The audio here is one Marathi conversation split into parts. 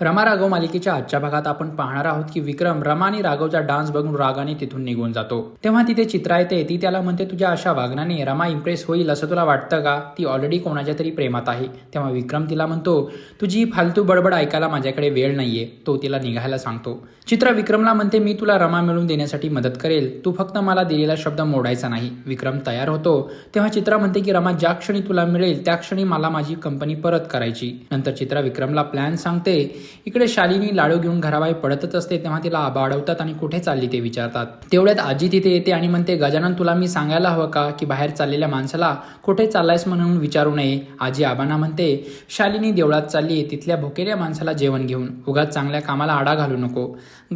रमा राघव मालिकेच्या आजच्या भागात आपण पाहणार आहोत की विक्रम रमा आणि राघवचा डान्स बघून रागाने तिथून निघून जातो. तेव्हा तिथे चित्रा येते ती त्याला म्हणते तुझ्या अशा वागण्याने रमा इम्प्रेस होईल असं तुला वाटतं का? ती ऑलरेडी कोणाच्या तरी प्रेमात आहे. तेव्हा विक्रम तिला म्हणतो तुझी फालतू बडबड ऐकायला माझ्याकडे वेळ नाहीये. तो तिला निघायला सांगतो. चित्रा विक्रमला म्हणते मी तुला रमा मिळवून देण्यासाठी मदत करेल. तू फक्त मला दिलेला शब्द मोडायचा नाही. विक्रम तयार होतो. तेव्हा चित्रा म्हणते की रमा ज्या क्षणी तुला मिळेल त्या क्षणी मला माझी कंपनी परत करायची. नंतर चित्रा विक्रमला प्लॅन सांगते इकडे शालिनी लाडू घेऊन घराबाहेर पडतच असते तेव्हा तिला आबा अडवतात आणि कुठे चालली ते विचारतात. तेवढ्यात आजी तिथे येते आणि म्हणते गजानन तुला मी सांगायला हवं का की बाहेर चाललेल्या माणसाला कुठे चाललायस म्हणून विचारू नये? आजी आबांना म्हणते शालिनी देवळात चालली तिथल्या भुकेल्या माणसाला जेवण घेऊन. उगाच चांगल्या कामाला आडा घालू नको.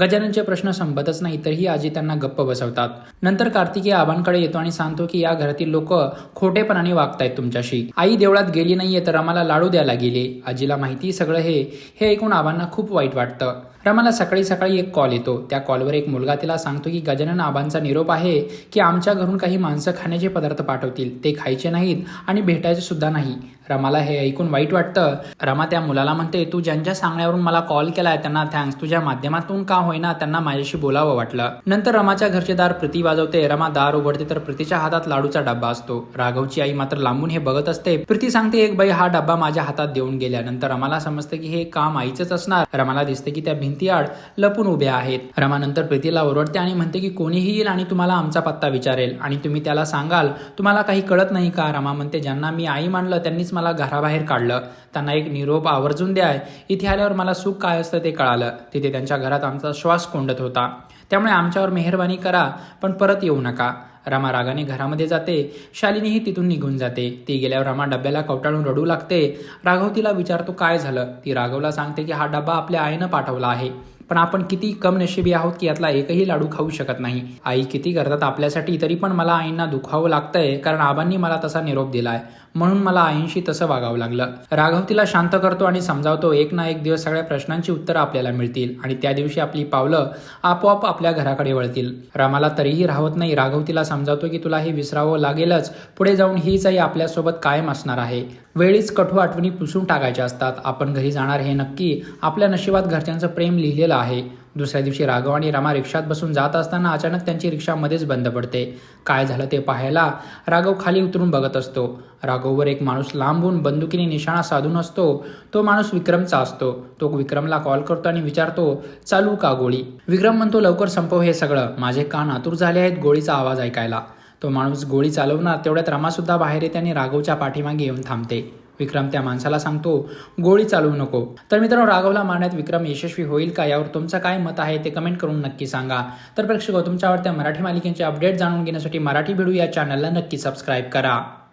गजाननचे प्रश्न संपतच नाही तरीही आजी त्यांना गप्प बसवतात. नंतर कार्तिकी आबांकडे येतो आणि सांगतो की या घरातील लोक खोटेपणाने वागतायत तुमच्याशी. आई देवळात गेली नाहीये तर आम्हाला लाडू द्यायला गेले. आजीला माहिती सगळं हे हे ऐकून आबांना खूप वाईट वाटतं. रमाला सकाळी सकाळी एक कॉल येतो. त्या कॉलवर एक मुलगा तिला सांगतो की गजानन आबांचा निरोप आहे की आमच्या घरून काही माणसं खाण्याचे पदार्थ पाठवतील. ते खायचे नाहीत आणि भेटायचे सुद्धा नाही. रमाला हे ऐकून वाईट वाटतं. रमा त्या मुलाला म्हणते तू ज्यांच्या सांगण्यावरून मला कॉल केलाय त्यांना थँक्स तुझ्या माध्यमातून का होईना त्यांना माझ्याशी बोलावं वाटलं. नंतर रमाच्या घरचे दार प्रीती वाजवते. रमा दार उघडते तर प्रीतीच्या हातात लाडूचा डब्बा असतो. राघवची आई मात्र लांबून हे बघत असते. प्रीती सांगते एक बाई हा डब्बा माझ्या हातात देऊन गेल्यानंतर रमाला समजते की हे काम आईचंच असणार. रमाला दिसते की त्या भिंती आड लपून उभ्या आहेत. रमा नंतर प्रीतीला ओरडते आणि म्हणते की कोणीही येईल आणि तुम्हाला आमचा पत्ता विचारेल. आणि तुम्ही त्याला सांगाल तुम्हाला काही कळत नाही का? रमा म्हणते ज्यांना मी आई मानलं त्यांनीच मला घराबाहेर काढलं. त्यांना एक निरोप आवर्जून द्याय इथे आल्यावर मला सुख काय असतं ते कळालं. तिथे त्यांच्या घरात आमचा श्वास कोंडत होता. त्यामुळे आमच्यावर मेहरबानी करा पण परत येऊ नका. रमा रागाने घरामध्ये जाते. शालिनीही तिथून निघून जाते. ती गेल्यावर रमा डब्याला कवटाळून रडू लागते. राघव तिला विचारतो काय झालं? ती राघवला सांगते की हा डब्बा आपल्या आईनं पाठवला आहे. पण आपण किती कम नशिबी आहोत की यातला एकही लाडू खाऊ शकत नाही. आई किती करतात आपल्यासाठी तरी पण मला आईंना दुखावं लागतंय. कारण आबांनी मला तसा निरोप दिलाय. म्हणून मला आईंशी तसं वागावं लागलं. राघव तिला शांत करतो आणि समजावतो एक ना एक दिवस सगळ्या प्रश्नांची उत्तरं आपल्याला मिळतील आणि त्या दिवशी आपली पावलं आपोआप आपल्या घराकडे वळतील. रामाला तरीही राहत नाही राघव तिला समजावतो की तुला हे विसरावं लागेलच. पुढे जाऊन हीच आई आपल्यासोबत कायम असणार आहे. वेळीच कठोर आठवणी पुसून टाकायच्या असतात. आपण घरी जाणार हे नक्की आपल्या नशिबात घरच्यांचं प्रेम लिहिलेलं आहे. दुसऱ्या दिवशी राघव आणि रमा रिक्षात बसून जात असताना अचानक त्यांची रिक्षा मध्येच बंद पडते. काय झालं ते पाहायला राघव खाली उतरून बघत असतो. राघववर एक माणूस लांबून बंदुकीने निशाणा साधून असतो. तो माणूस विक्रमचा असतो. तो विक्रमला कॉल करतो आणि विचारतो चालू का गोळी? विक्रम म्हणतो लवकर संपव हे सगळं. माझे कान आतुर झाले आहेत गोळीचा आवाज ऐकायला. तो माणूस गोळी चालवणार तेवढ्यात रमासुद्धा बाहेर येते आणि राघवच्या पाठीमागे येऊन थांबते. विक्रम त्या माणसाला सांगतो गोळी चालवू नको. तर मित्रांनो राघवला मारण्यात विक्रम यशस्वी होईल का यावर तुमचं काय मत आहे ते कमेंट करून नक्की सांगा. तर प्रेक्षक तुमच्या आवडत्या मराठी मालिकेचे अपडेट जाणून घेण्यासाठी मराठी भिडू या चॅनलला नक्की सबस्क्राईब करा.